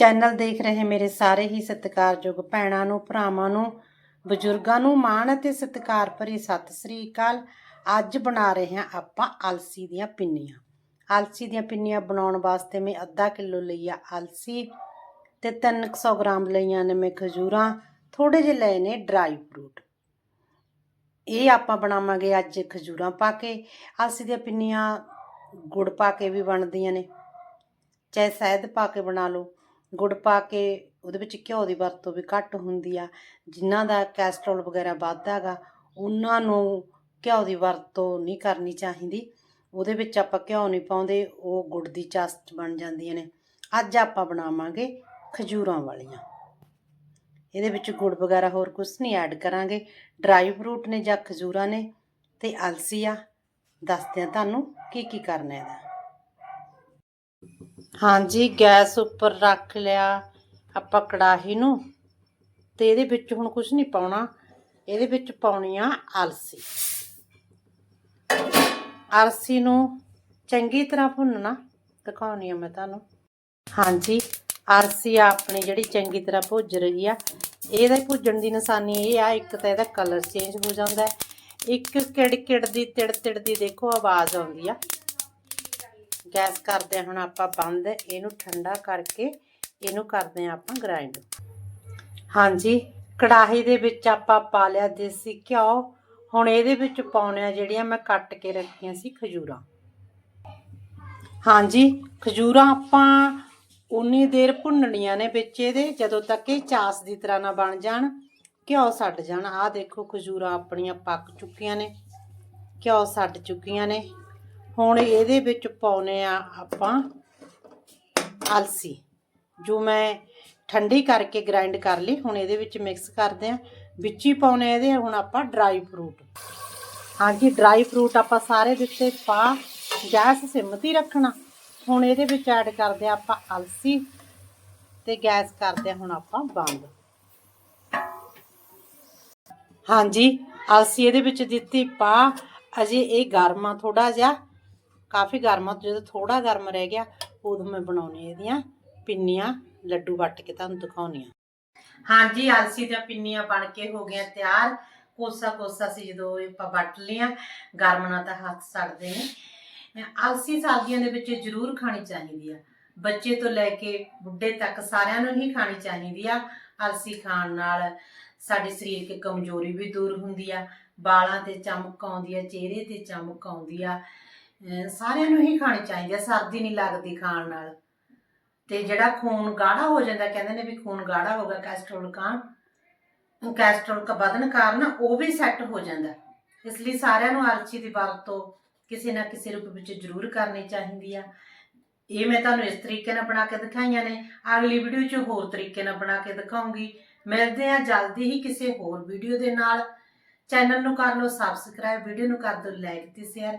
Channel ਦੇਖ ਰਹੇ ਮੇਰੇ ਸਾਰੇ ਹੀ ਸਤਿਕਾਰਯੋਗ ਭੈਣਾਂ ਨੂੰ, ਭਰਾਵਾਂ ਨੂੰ, ਬਜ਼ੁਰਗਾਂ ਨੂੰ ਮਾਣ ਅਤੇ ਸਤਿਕਾਰ ਭਰੀ ਸਤਿ ਸ੍ਰੀ ਅਕਾਲ। ਅੱਜ ਬਣਾ ਰਹੇ ਹਾਂ ਆਪਾਂ ਅਲਸੀ ਦੀਆਂ ਪਿੰਨੀਆਂ। ਅਲਸੀ ਦੀਆਂ ਪਿੰਨੀਆਂ ਬਣਾਉਣ ਵਾਸਤੇ ਮੈਂ ਅੱਧਾ ਕਿਲੋ ਲਈ ਆ ਅਲਸੀ ਤੇ 300 ਗ੍ਰਾਮ ਲਈਆਂ ਨੇ ਮੈਂ ਖਜੂਰਾਂ ਥੋੜੇ ਜਿਹੇ ਲਏ ਨੇ ਡਰਾਈ ਫਰੂਟ। ਇਹ ਆਪਾਂ ਬਣਾਵਾਂਗੇ ਅੱਜ ਖਜੂਰਾਂ ਪਾ ਕੇ। ਅਲਸੀ ਦੀਆਂ ਪਿੰਨੀਆਂ ਗੁੜ ਪਾ ਕੇ ਵੀ ਬਣਦੀਆਂ ਨੇ। ਚਾਹੇ ਸ਼ਹਿਦ ਪਾ ਕੇ ਬਣਾ ਲਓ। ਗੁੜ ਪਾ ਕੇ ਉਹਦੇ ਵਿੱਚ ਘਿਓ ਦੀ ਵਰਤੋਂ ਵੀ ਘੱਟ ਹੁੰਦੀ ਆ। ਜਿਨ੍ਹਾਂ ਦਾ ਕੈਸਟਰੋਲ ਵਗੈਰਾ ਵੱਧਦਾ ਗਾ ਉਹਨਾਂ ਨੂੰ ਘਿਓ ਦੀ ਵਰਤੋਂ ਨਹੀਂ ਕਰਨੀ ਚਾਹੀਦੀ। ਉਹਦੇ ਵਿੱਚ ਆਪਾਂ ਘਿਓ ਨਹੀਂ ਪਾਉਂਦੇ, ਉਹ ਗੁੜ ਦੀ ਚਾਸਟ ਬਣ ਜਾਂਦੀਆਂ ਨੇ। ਅੱਜ ਆਪਾਂ ਬਣਾਵਾਂਗੇ ਖਜੂਰਾਂ ਵਾਲੀਆਂ। ਇਹਦੇ ਵਿੱਚ ਗੁੜ ਵਗੈਰਾ ਹੋਰ ਕੁਝ ਨਹੀਂ ਐਡ ਕਰਾਂਗੇ। ਡਰਾਈ ਫਰੂਟ ਨੇ ਜਾਂ ਖਜੂਰਾਂ ਨੇ ਤੇ ਅਲਸੀ ਆ। ਦੱਸਦੇ ਆ ਤੁਹਾਨੂੰ ਕੀ ਕੀ ਕਰਨਾ ਇਹਦਾ। ਹਾਂਜੀ, ਗੈਸ ਉੱਪਰ ਰੱਖ ਲਿਆ ਆਪਾਂ ਕੜਾਹੀ ਨੂੰ ਤੇ ਇਹਦੇ ਵਿੱਚ ਹੁਣ ਕੁਝ ਨਹੀਂ ਪਾਉਣਾ, ਇਹਦੇ ਵਿੱਚ ਪਾਉਣੀ ਆ ਅਲਸੀ। ਅਲਸੀ ਨੂੰ ਚੰਗੀ ਤਰ੍ਹਾਂ ਭੁੰਨਣਾ, ਦਿਖਾਉਣੀ ਆ ਮੈਂ ਤੁਹਾਨੂੰ। ਹਾਂਜੀ, ਅਲਸੀ ਆਪਣੀ ਜਿਹੜੀ ਚੰਗੀ ਤਰ੍ਹਾਂ ਭੁੱਜ ਰਹੀ ਆ, ਇਹਦੇ ਭੁੱਜਣ ਦੀ ਨਿਸ਼ਾਨੀ ਇਹ ਆ, ਇੱਕ ਤਾਂ ਇਹਦਾ ਕਲਰ ਚੇਂਜ ਹੋ ਜਾਂਦਾ ਇੱਕ ਕਿੜ-ਕਿੜ ਦੀ, ਤਿੜ-ਤਿੜ ਦੀ ਦੇਖੋ ਆਵਾਜ਼ ਆਉਂਦੀ ਆ। ਗੈਸ ਕਰਦੇ ਹਾਂ, ਹੁਣ ਆਪਾਂ ਬੰਦ। ਇਹਨੂੰ ਠੰਡਾ ਕਰਕੇ ਇਹਨੂੰ ਕਰਦੇ ਹਾਂ ਆਪਾਂ ਗ੍ਰਾਈਂਡ ਹਾਂਜੀ, ਕੜਾਹੀ ਦੇ ਵਿੱਚ ਆਪਾਂ ਪਾ ਲਿਆ ਦੇਸੀ ਘਿਓ। ਹੁਣ ਇਹਦੇ ਵਿੱਚ ਪਾਉਣੇ ਆ ਜਿਹੜੀਆਂ ਮੈਂ ਕੱਟ ਕੇ ਰੱਖੀਆਂ ਸੀ ਖਜੂਰਾਂ। ਹਾਂਜੀ, ਖਜੂਰਾਂ ਆਪਾਂ ਉਨੀ ਦੇਰ ਭੁੰਨਣੀਆਂ ਨੇ ਵਿੱਚ ਇਹਦੇ, ਜਦੋਂ ਤੱਕ ਇਹ ਚਾਸ ਦੀ ਤਰ੍ਹਾਂ ਨਾ ਬਣ ਜਾਣ, ਘਿਓ ਛੱਡ ਜਾਣ। ਆਹ ਦੇਖੋ ਖਜੂਰਾਂ ਆਪਣੀਆਂ ਪੱਕ ਚੁੱਕੀਆਂ ਨੇ। ਘਿਓ ਛੱਡ ਚੁੱਕੀਆਂ ਨੇ। ਹੁਣ ਇਹਦੇ ਵਿੱਚ ਪਾਉਨੇ ਆ ਆਪਾਂ ਅਲਸੀ, ਜੋ ਮੈਂ ਠੰਡੀ ਕਰਕੇ ਗ੍ਰਾਈਂਡ ਕਰ ਲਈ, ਹੁਣ ਇਹਦੇ ਵਿੱਚ ਮਿਕਸ ਕਰਦੇ ਆ। ਵਿੱਚ ਹੀ ਪਾਉਨੇ ਇਹਦੇ, ਹੁਣ ਆਪਾਂ ਡਰਾਈ ਫਰੂਟ ਹਾਂਜੀ ਡਰਾਈ ਫਰੂਟ ਆਪਾਂ ਸਾਰੇ ਦਿੱਤੇ, ਪਾ, ਗੈਸ ਸਿਮ ਹੀ ਰੱਖਣਾ। ਹੁਣ ਇਹਦੇ ਵਿੱਚ ਐਡ ਕਰਦੇ ਆ ਆਪਾਂ ਅਲਸੀ ਤੇ ਗੈਸ ਕਰਦੇ ਆ ਹੁਣ ਆਪਾਂ ਬੰਦ। ਹਾਂਜੀ, ਅਲਸੀ ਇਹਦੇ ਵਿੱਚ ਦਿੱਤੀ, ਪਾ। ਅਜੇ ਇਹ ਗਰਮ ਆ ਥੋੜਾ ਜਿਹਾ। ਕਾਫੀ ਗਰਮ ਆ, ਜਦੋਂ ਥੋੜਾ ਗਰਮ ਰਹਿ ਗਿਆ, ਉਦੋਂ ਮੈਂ ਬਣਾਉਣੀ ਇਹਦੀਆਂ ਪਿੰਨੀਆਂ, ਲੱਡੂ ਵੱਟ ਕੇ ਤੁਹਾਨੂੰ ਦਿਖਾਉਣੀ ਆ। ਹਾਂਜੀ ਅਲਸੀ ਦੀਆਂ ਪਿੰਨੀਆਂ ਬਣ ਕੇ ਹੋ ਗਈਆਂ ਤਿਆਰ। ਕੋਸਾ ਕੋਸਾ ਸੀ ਜਦੋਂ ਆਪਾਂ ਵੱਟ ਲਿਆ ਗਰਮ ਨਾਲ ਤਾਂ ਹੱਥ ਸੜਦੇ ਨੇ। ਅਲਸੀ ਸਰਦੀਆਂ ਦੇ ਵਿੱਚ ਜ਼ਰੂਰ ਖਾਣੀ ਚਾਹੀਦੀ ਆ। ਬੱਚੇ ਤੋਂ ਲੈ ਕੇ ਬੁੱਢੇ ਤੱਕ ਸਾਰਿਆਂ ਨੂੰ ਹੀ ਖਾਣੀ ਚਾਹੀਦੀ ਆ। ਅਲਸੀ ਖਾਣ ਨਾਲ ਸਾਡੇ ਸਰੀਰ ਦੀ ਕਮਜ਼ੋਰੀ ਵੀ ਦੂਰ ਹੁੰਦੀ ਆ। ਵਾਲਾਂ ਤੇ ਚਮਕ ਆਉਂਦੀ ਆ, ਚਿਹਰੇ ਤੇ ਚਮਕ ਆਉਂਦੀ ਆ। ਸਾਰਿਆਂ ਨੂੰ ਹੀ ਖਾਣੀ ਚਾਹੀਦੀ ਆ, ਸਰਦੀ ਨਹੀਂ ਲੱਗਦੀ ਖਾਣ ਨਾਲ। ਤੇ ਜਿਹੜਾ ਖੂਨ ਗਾੜਾ ਹੋ ਜਾਂਦਾ, ਕਹਿੰਦੇ ਨੇ ਵੀ ਖੂਨ ਗਾੜਾ ਹੋ ਗਿਆ, ਕੈਸਟਰੋਲ ਕਾਰਨ ਕੈਸਟਰੋਲ ਦਾ ਵਧਣ ਕਾਰਨ ਉਹ ਵੀ ਸੈੱਟ ਹੋ ਜਾਂਦਾ। ਇਸ ਲਈ ਸਾਰਿਆਂ ਨੂੰ ਅਲਸੀ ਦੀ ਵਰਤੋਂ ਕਿਸੇ ਨਾ ਕਿਸੇ ਰੂਪ ਵਿੱਚ ਜ਼ਰੂਰ ਕਰਨੀ ਚਾਹੀਦੀ ਆ। ਇਹ ਮੈਂ ਤੁਹਾਨੂੰ ਇਸ ਤਰੀਕੇ ਨਾਲ ਬਣਾ ਕੇ ਦਿਖਾਈਆਂ ਨੇ। ਅਗਲੀ ਵੀਡੀਓ 'ਚ ਹੋਰ ਤਰੀਕੇ ਨਾਲ ਬਣਾ ਕੇ ਦਿਖਾਉਂਗੀ। ਮਿਲਦੇ ਆ ਜਲਦੀ ਹੀ ਕਿਸੇ ਹੋਰ ਵੀਡੀਓ ਦੇ ਨਾਲ। ਚੈਨਲ ਨੂੰ ਕਰ ਲਓ ਸਬਸਕ੍ਰਾਈਬ ਵੀਡੀਓ ਨੂੰ ਕਰ ਦਿਓ ਲਾਈਕ ਤੇ ਸ਼ੇਅਰ